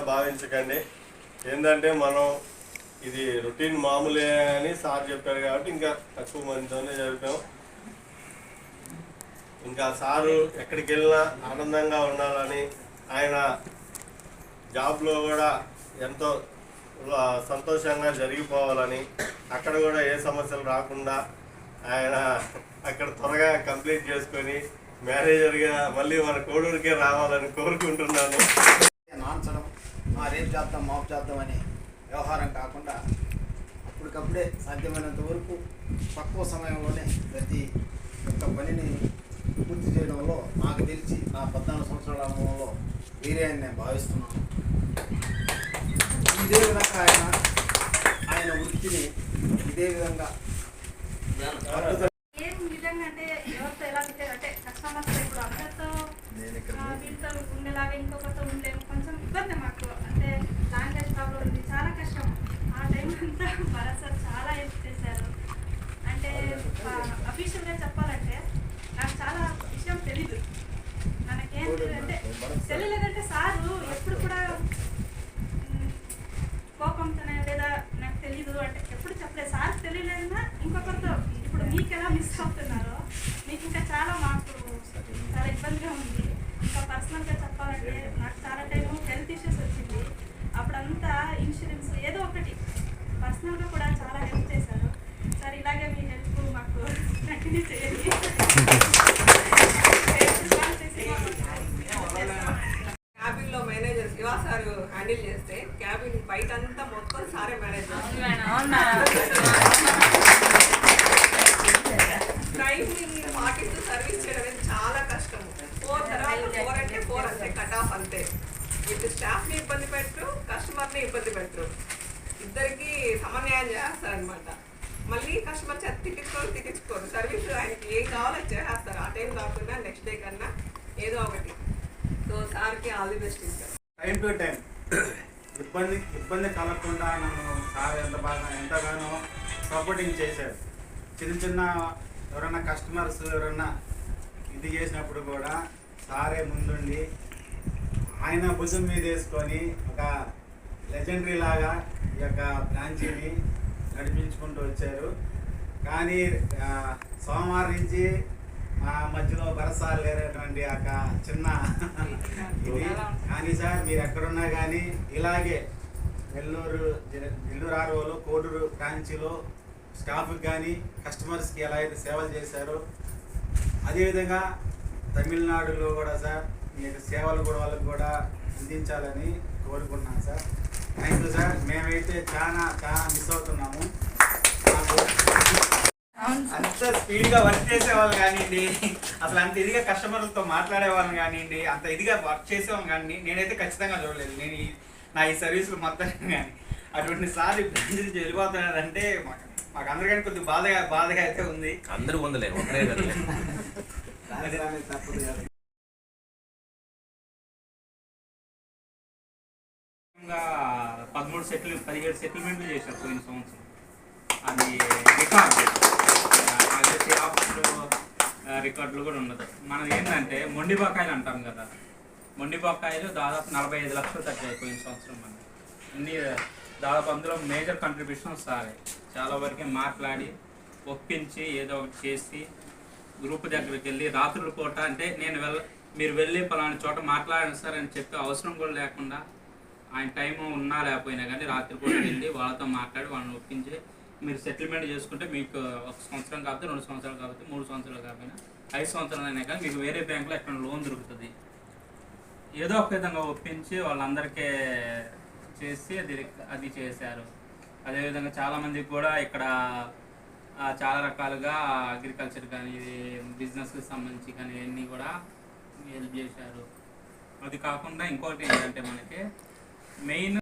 భావించకండి. ఏంటంటే మనం ఇది రొటీన్ మామూలే అని సార్ చెప్పారు కాబట్టి ఇంకా తక్కువ మందితోనే చెప్పాం ఇంకా సారు ఎక్కడికి వెళ్ళినా ఆనందంగా ఉండాలని ఆయన జాబ్లో కూడా ఎంతో సంతోషంగా జరిగిపోవాలని అక్కడ కూడా ఏ సమస్యలు రాకుండా ఆయన అక్కడ త్వరగా కంప్లీట్ చేసుకొని మేనేజర్గా మళ్ళీ మన కోడూరుకే రావాలని కోరుకుంటున్నాను. నాన్చడం ఆ రేపు చేద్దాం మాపు చేద్దాం అనే వ్యవహారం కాకుండా అప్పటికప్పుడే సాధ్యమైనంత వరకు తక్కువ సమయంలోనే ప్రతి ఒక్క పనిని పూర్తి చేయడంలో నాకు తెలిసి నా పద్నాలుగు సంవత్సరాల అనుభవంలో వేరే అని నేను భావిస్తున్నాను. ఇదే విధంగా ఆయన ఆయన వృత్తిని ఇదే విధంగా పట్టుదల ఏం నిజంగా అంటే ఎవరితో ఎలా తిట్టారు అంటే కస్టమర్స్ ఇప్పుడు అందరితో ఆ, ఉండేలాగా ఇంకొకరితో ఉండలేము కొంచెం ఇబ్బంది మాకు. అంటే లాంగ్వేజ్ ప్రాబ్లం ఉంది. చాలా కష్టం. ఆ టైం అంతా భరత్ సార్ చాలా హెల్ప్ చేశారు. అంటే అఫీషియల్గా చెప్పాలంటే నాకు చాలా విషయం తెలీదు. మనకేం తెలీదు అంటే తెలియలేదంటే సారు ఎప్పుడు కూడా కోపంతోనే లేదా నాకు తెలీదు అంటే ఎప్పుడు చెప్పలేదు. సార్ తెలియలేదన్నా ఇంకొకరితో ఇప్పుడు మీకు ఎలా మిస్ అవుతున్నారో మీకు ఇంకా చాలా మాకు చాలా ఇబ్బందిగా ఉంది. ఇంకా పర్సనల్గా చెప్పాలంటే నాకు చాలా టైం హెల్త్ ఇష్యూస్ వచ్చింది. అప్పుడంతా ఇన్సూరెన్స్ ఏదో ఒకటి. పర్సనల్గా కూడా చాలా హెల్ప్ చేశారు సార్ ఇలాగే మీ హెల్ప్ మాకు కంటిన్యూ చేయండి. చేసి మాకు చేస్తాం. క్యాబిన్లో మేనేజర్ శివ సార్ హ్యాండిల్ చేస్తే క్యాబిన్ బయట అంతా మొత్తం సారే మేనేజ్ అంతే. ఇటు స్టాఫ్ని ఇబ్బంది పెట్టరు కస్టమర్ని ఇబ్బంది పెట్టరు. ఇద్దరికి సమన్యాయం చేస్తారనమాట మళ్ళీ కస్టమర్ చేత తిట్టించుకోరు తిట్టించుకోరు. సర్వీస్ ఆయనకి ఏం కావాలో చేస్తారు చేసేస్తారు. ఆ టైం కాకుండా నెక్స్ట్ డే కన్నా ఏదో ఒకటి. సో సార్కి ఆల్ ది బెస్ట్ ఇస్తారు టైం టు టైం ఇబ్బంది ఇబ్బంది కలగకుండా నన్ను సార్ ఎంత బాగా ఎంతగానో సపోర్టింగ్ చేశారు. చిన్న చిన్న ఎవరైనా కస్టమర్స్ ఎవరైనా ఇది చేసినప్పుడు కూడా సారే ముందుండి ఆయన భుజం మీద వేసుకొని ఒక లెజెండరీ లాగా ఈ యొక్క బ్రాంచీని నడిపించుకుంటూ వచ్చారు. కానీ సోమవారం నుంచి మా మధ్యలో బరసాలు లేనటువంటి ఒక చిన్న ఇది. కానీ సార్ మీరు ఎక్కడున్నా కానీ ఇలాగే నెల్లూరు నెల్లూరు ఆర్ఓలో కోడూరు బ్రాంచ్లో స్టాఫ్కి కానీ కస్టమర్స్కి ఎలా అయితే సేవలు చేశారో అదేవిధంగా తమిళనాడులో కూడా సార్ మీ యొక్క సేవలు కూడా వాళ్ళకి కూడా అందించాలని కోరుకుంటున్నాను సార్. థ్యాంక్ యూ సార్ మేమైతే చాలా చాలా మిస్ అవుతున్నాము. మాకు అంత స్పీడ్గా వర్క్ చేసేవాళ్ళు కానివ్వండి అసలు అంత ఇదిగా కస్టమర్లతో మాట్లాడే వాళ్ళని కానివ్వండి అంత ఇదిగా వర్క్ చేసేవాళ్ళని కానీ నేనైతే ఖచ్చితంగా చూడలేదు. నేను ఈ- నా ఈ సర్వీసులు మొత్తం కానీ అటువంటి సార్ బ్రాంచ్ నుంచి వెళ్ళిపోతున్నారంటే మాకు మాకు అందరికీ కొద్దిగా బాధగా బాధగా అయితే ఉంది. అందరూ పొందలేరు పదమూడు సెటిల్ పదిహేడు సెటిల్మెంట్లు చేశారు పోయిన సంవత్సరం. అది రికార్డ్. అది రికార్డులు కూడా ఉండదు. మనది ఏంటంటే మొండి బకాయిలు అంటాం కదా. మొండి బకాయిలు దాదాపు నలభై ఐదు లక్షలు తగ్గాయి పోయిన సంవత్సరం మనకి అన్ని దాదాపు అందులో మేజర్ కంట్రిబ్యూషన్ సారే చాలా వరకే మాట్లాడి ఒప్పించి ఏదో ఒకటి చేసి గ్రూప్ దగ్గరికి వెళ్ళి రాత్రుల పూట అంటే నేను వెళ్ళ మీరు వెళ్ళి పలానా చోట మాట్లాడండి సార్ అని చెప్పి అవసరం కూడా లేకుండా ఆయన టైం ఉన్నా లేకపోయినా కానీ రాత్రిపూట వెళ్ళి వాళ్ళతో మాట్లాడి వాళ్ళని ఒప్పించి మీరు సెటిల్మెంట్ చేసుకుంటే మీకు ఒక సంవత్సరం కాబట్టి రెండు సంవత్సరాలు కాబట్టి మూడు సంవత్సరాలు కాకపోయినా ఐదు సంవత్సరాలు అయినా కానీ మీకు వేరే బ్యాంకులో ఎక్కడ లోన్ దొరుకుతుంది. ఏదో ఒక విధంగా ఒప్పించి వాళ్ళందరికీ చేసి అది అది చేశారు. అదేవిధంగా చాలామందికి కూడా ఇక్కడ చాలా రకాలుగా అగ్రికల్చర్ కానీ బిజినెస్కి సంబంధించి కానీ ఇవన్నీ కూడా హెల్ప్ చేశారు. అది కాకుండా ఇంకోటి ఏంటంటే మనకి main